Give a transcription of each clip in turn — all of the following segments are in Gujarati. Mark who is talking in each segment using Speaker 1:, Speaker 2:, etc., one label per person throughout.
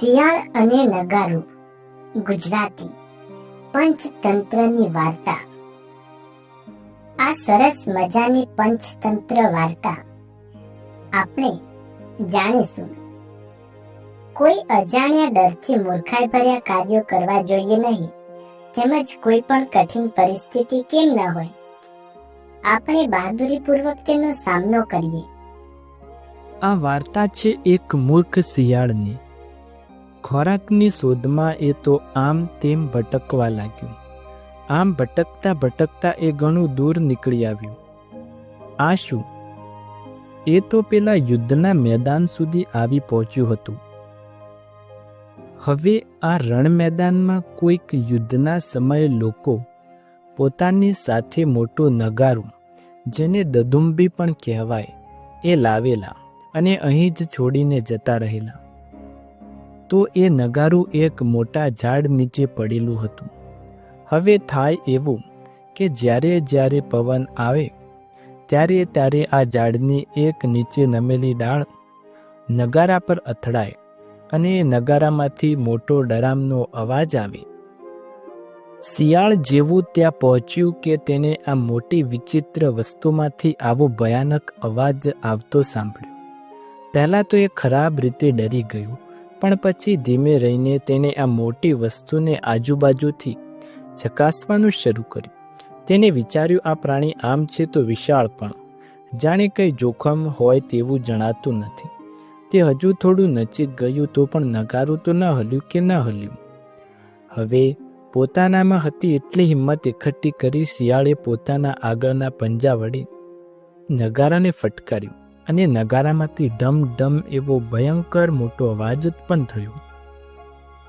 Speaker 1: શિયાળ અને નગારું, ગુજરાતી પંચતંત્રની વાર્તા. આ સરસ મજાની પંચતંત્ર વાર્તા આપણે જાણીશું. કોઈ અજાણ્યા ડરથી મૂર્ખાઈ ભર્યા કાર્યો કરવા જોઈએ નહીં, તેમજ કોઈ પણ કઠિન પરિસ્થિતિ કેમ ન હોય. આપણે બહાદુરીપૂર્વક તેનો સામનો કરીએ.
Speaker 2: આ વાર્તા છે એક મૂર્ખ શિયાળની. ખોરાકની શોધમાં એ તો આમ તેમ ભટકવા લાગ્યું. આમ ભટકતા ભટકતા એ ઘણું દૂર નીકળી આવ્યું. આ શું? એ તો પેલા યુદ્ધના મેદાન સુધી આવી પહોંચ્યું હતું. હવે આ રણ મેદાનમાં કોઈક યુદ્ધના સમયે લોકો પોતાની સાથે મોટું નગારું, જેને દદુંબી પણ કહેવાય, એ લાવેલા અને અહીં જ છોડીને જતા રહેલા. તો એ નગારું એક મોટા ઝાડ નીચે પડેલું હતું. હવે થાય એવું કે જ્યારે જ્યારે પવન આવે, ત્યારે ત્યારે આ ઝાડની એક નીચે નમેલી ડાળ નગારા પર અથડાય અને નગારામાંથી મોટો ડરામનો અવાજ આવે. શિયાળ જેવું ત્યાં પહોંચ્યું કે તેને આ મોટી વિચિત્ર વસ્તુમાંથી આવો ભયાનક અવાજ આવતો સાંભળ્યો. પહેલાં તો એ ખરાબ રીતે ડરી ગયું. પણ પછી ધીમે રહીને તેણે આ મોટી વસ્તુને આજુબાજુથી ચકાસવાનું શરૂ કર્યું. તેને વિચાર્યું, આ પ્રાણી આમ છે તો વિશાળ પણ. જાણે કંઈ જોખમ હોય તેવું જણાતું નથી. તે હજુ થોડું નજીક ગયું તો પણ નગારું તો ન હલ્યું કે ન હલ્યું? હવે પોતાનામાં હતી એટલી હિંમત એકઠી કરી શિયાળે પોતાના આગળના પંજા વડે નગારાને ફટકાર્યું. અને નગારામાંથી ડમ ડમ એવો ભયંકર મોટો અવાજ ઉત્પન્ન થયો.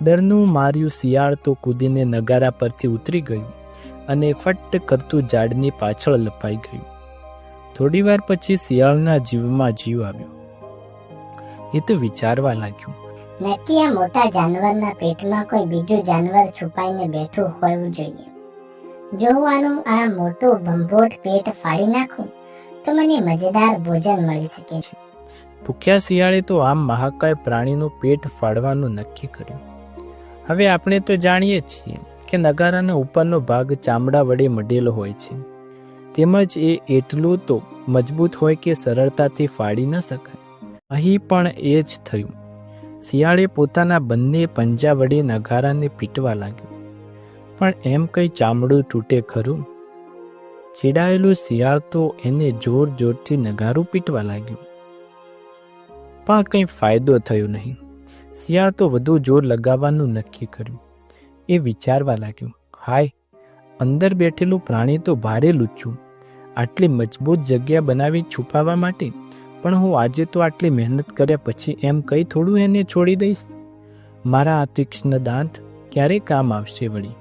Speaker 2: ડરનું માર્યું શિયાળ તો કૂદીને નગારા પરથી ઉતરી ગયું અને ફટ્ટ કરતું ઝાડની પાછળ લપાઈ ગયું. થોડીવાર પછી શિયાળના જીવમાં જીવ આવ્યો. એ તો વિચારવા લાગ્યું.
Speaker 1: નક્કી આ મોટા જાનવરના પેટમાં કોઈ બીજું જાનવર છુપાઈને બેઠું હોવું જોઈએ. જો હું આનું આ મોટું ભંભોટ પેટ ફાડી નાખું? તો મને મજેદાર ભોજન મળી શકે
Speaker 2: ભૂખ્યા શિયાળે તો આમ મહાકાય પ્રાણીનું પેટ ફાડવાનું નક્કી કર્યું. હવે આપણે તો જાણીએ છીએ કે નગારાનો ઉપરનો ભાગ ચામડા વડે મઢેલો હોય છે. તેમજ એ એટલું તો મજબૂત હોય કે સરળતાથી ફાડી ન શકાય. અહીં પણ એ જ થયું. શિયાળે પોતાના બંને પંજા વડે નગારાને પીટવા લાગ્યું. પણ એમ કંઈ ચામડું તૂટે ખરું? ચીડાયેલું શિયાળ તો એને જોર જોરથી નગારું પીટવા લાગ્યું. પણ કંઈ ફાયદો થયો નહીં. શિયાળ તો વધુ જોર લગાવવાનું નક્કી કર્યું. એ વિચારવા લાગ્યું, હાય, અંદર બેઠેલું પ્રાણી તો ભારે લૂચ્યું આટલી મજબૂત જગ્યા બનાવી છુપાવવા માટે પણ હું આજે તો આટલી મહેનત કર્યા પછી એમ કંઈ થોડું એને છોડી દઈશ? મારા આ તીક્ષ્ણ દાંત ક્યારે કામ આવશે વળી?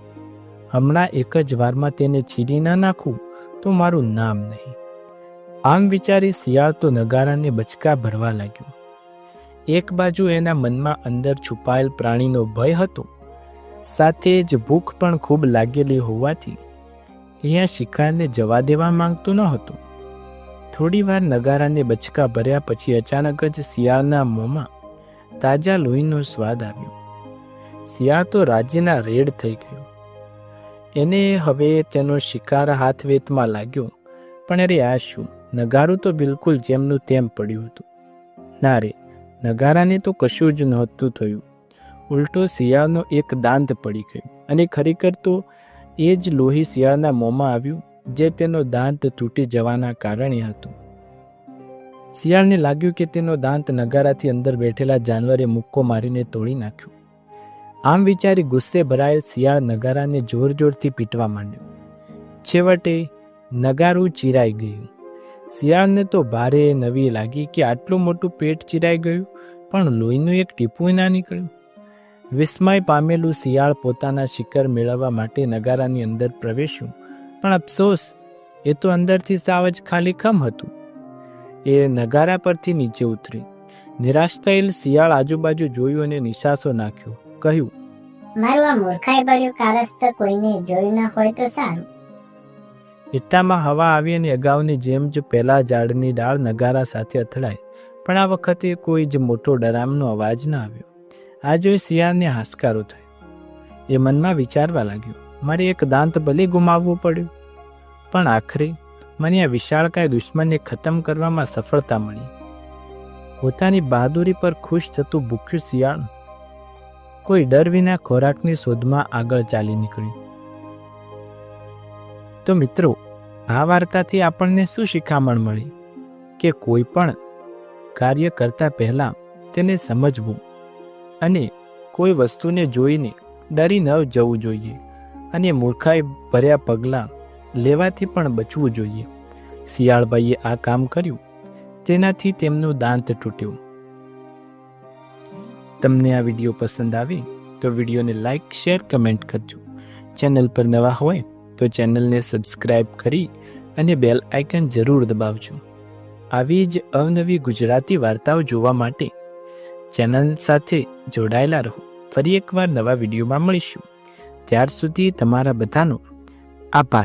Speaker 2: હમણાં એક જ વારમાં તેને ચીરી ન નાખું? તો મારું નામ નહીં. આમ વિચારી શિયાળ તો નગારાને બચકા ભરવા લાગ્યો. એક બાજુ એના મનમાં અંદર છુપાયેલ પ્રાણીનો ભય હતો. સાથે જ ભૂખ પણ ખૂબ લાગેલી હોવાથી અહીંયા શિકારને જવા દેવા માંગતો ન હતો. થોડીવાર નગારાને બચકા ભર્યા પછી અચાનક જ શિયાળના મોંમાં તાજા લોહીનો સ્વાદ આવ્યો. શિયાળ તો રાજ્યના રેડ થઈ ગયો. એને હવે તેનો શિકાર હાથ વેતમાં લાગ્યો. પણ અરે આ શું? નગારું તો બિલકુલ જેમનું તેમ પડ્યું હતું. ના રે, નગારાને તો કશું જ નહોતું થયું. ઉલટો શિયાળનો એક દાંત પડી ગયો અને ખરેખર તો એ જ લોહી શિયાળના મોંમાં આવ્યું, જે તેનો દાંત તૂટી જવાના કારણે હતું. શિયાળને લાગ્યું કે તેનો દાંત નગારાથી અંદર બેઠેલા જાનવરે મુક્કો મારીને તોડી નાખ્યો. આમ વિચારી ગુસ્સે ભરાયેલ શિયાળ નગારાને જોર જોરથી પીટવા માંડ્યો. છેવટે નગારું ચીરાઈ ગયું. શિયાળને તો ભારે નવી લાગી કે આટલું મોટું પેટ ચીરાઈ ગયું, પણ લોહીનું એક ટીપું ના નીકળ્યું. વિસ્મય પામેલું શિયાળ પોતાના શિકાર મેળવવા માટે નગારાની અંદર પ્રવેશ્યું, પણ અફસોસ, એ તો અંદરથી સાવ જ ખાલી ખમ હતું. એ નગારા પરથી નીચે ઉતરી. નિરાશ થયેલ શિયાળ આજુબાજુ જોયું અને નિશાસો નાખ્યો. કહ્યું.
Speaker 1: મારું આ મૂર્ખાઈ ભર્યું કારસ્ત કોઈને જોયું ન હોય તો સારું.
Speaker 2: એટલામાં હવા આવી અને અગાઉની જેમ જ પહેલા ઝાડની ડાળ નગારા સાથે અથડાઈ પણ આ વખતે કોઈ જ મોટો ડરામનો અવાજ ન આવ્યો. આ જોઈ શિયાળને હાશકારો થયો. એ મનમાં વિચારવા લાગ્યો મારે એક દાંત ભલે ગુમાવવું પડ્યું પણ આખરે મને આ વિશાળકાય દુશ્મનને ખતમ કરવામાં સફળતા મળી. પોતાની બહાદુરી પર ખુશ થતું ભૂખ્યું શિયાળ કોઈ ડર વિના ખોરાકની શોધમાં આગળ ચાલી નીકળ્યું તો મિત્રો, આ વાર્તાથી આપણને શું શિખામણ મળી? કે કોઈ પણ કાર્ય કરતા પહેલાં તેને સમજવું અને કોઈ વસ્તુને જોઈને ડરી ન જવું જોઈએ અને મૂર્ખાઈ ભર્યા પગલાં લેવાથી પણ બચવું જોઈએ. શિયાળભાઈએ આ કામ કર્યું તેનાથી તેમનું દાંત તૂટ્યું. તમને આ વીડિયો પસંદ આવે તો વિડીયોને લાઇક શેર, કમેન્ટ કરજો. ચેનલ પર નવા હોય તો ચેનલને સબસ્ક્રાઈબ કરી અને બેલ આઇકન જરૂર દબાવજો. આવી જ અવનવી ગુજરાતી વાર્તાઓ જોવા માટે ચેનલ સાથે જોડાયેલા રહો. ફરી એકવાર નવા વિડીયોમાં મળીશું. ત્યાર સુધી તમારા બધાનો આભાર.